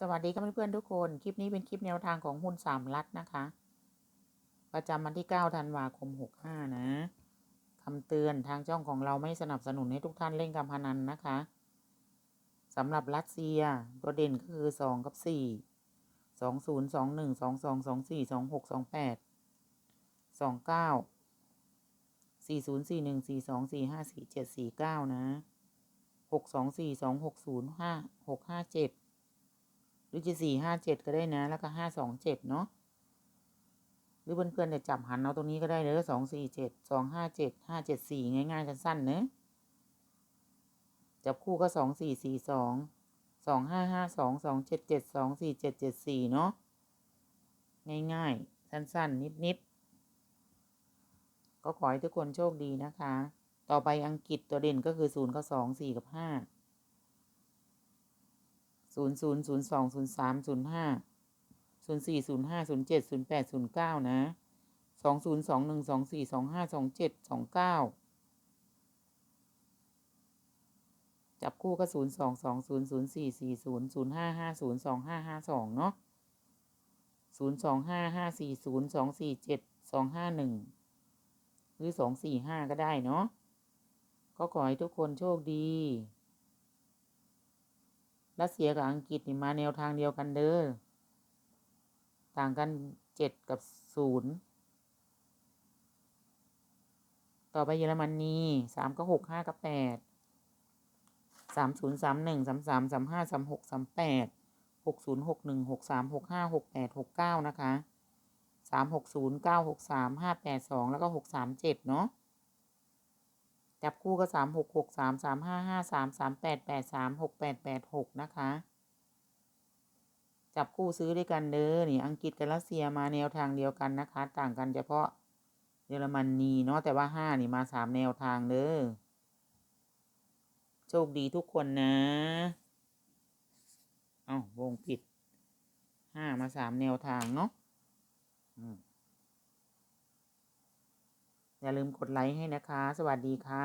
สวัสดีครับเพื่อนๆทุกคน คลิปนี้เป็นคลิปแนวทางของหุ้นสามรัฐนะคะ ประจำวันที่ 9 ธันวาคม 65 นะคำเตือนทางช่องของเราไม่สนับสนุนให้ทุกท่านเล่นการพนันนะคะสำหรับรัสเซียตัวเด่นก็คือ 2 กับ 4 2 0 2 1 2 2 2 4 2 6 2 8 2 9 4 0 4 1 4 2 4 5 4 7 4 9 นะ 6 2 4 2 6 0 5 6 5 7 หรือจะสี่ห้าเจ็ดก็ได้นะ แล้วก็ห้าสองเจ็ดเนาะหรือเพื่อนๆจะจับหันเอาตรงนี้ก็ได้เลยสองสี่เจ็ดสองห้าเจ็ดห้าเจ็ดสี่ง่ายๆสั้นๆเนะจับคู่ก็สองสี่สี่สองสองห้าห้าสองสองเจ็ดเจ็ดสองสี่เจ็ดเจ็ดสี่เนาะง่ายๆ สั้นๆ นิดๆ ก็ขอให้ทุกคนโชคดีนะคะ ต่อไปอังกฤษตัวเด่นก็คือศูนย์กับสองสี่กับห้า ศูนย์ศูนย์ศูนย์สองศูนย์สามศูนย์ห้าศูนย์สี่ศูนย์ห้าศูนย์เจ็ดศูนย์แปดศูนย์เก้านะสองศูนย์สองหนึ่งสองสี่สองห้าสองเจ็ดสองเก้าจับคู่ก็ศูนย์สองสองศูนย์ศูนย์สี่สี่ศูนย์ศูนย์ห้าห้าศูนย์สองห้าห้าสองเนาะศูนย์สองห้าห้าสี่ศูนย์สองสี่เจ็ดสองห้าหนึ่งหรือสองสี่ห้าก็ได้เนาะก็ขอให้ทุกคนโชคดี รัสเซียกับอังกฤษนี่มาแนวทางเดียวกันเด้อ ต่างกันเจ็ดกับศูนย์ ต่อไปเยอรมนีสามกับหกห้ากับแปด สามศูนย์สามหนึ่งสามสามสามห้าสามหกสามแปด หกศูนย์หกหนึ่งหกสามหกห้าหกแปดหกเก้านะคะสามหกศูนย์เก้าหกสามห้าแปดสองแล้วก็หกสามเจ็ดเนาะ จับคู่ก็สามหกหกสามสามห้าห้าสามสามแปดแปดสามหกแปดแปดหกนะคะ จับคู่ซื้อด้วยกันเด้อนี่อังกฤษกับรัสเซียมาแนวทางเดียวกันนะคะ ต่างกันเฉพาะเยอรมนีเนาะแต่ว่าห้านี่มาสามแนวทางเด้อโชคดีทุกคนนะ เอาวงผิดห้ามาสามแนวทางเนาะอืม อย่าลืมกดไลค์ให้นะคะ สวัสดีค่ะ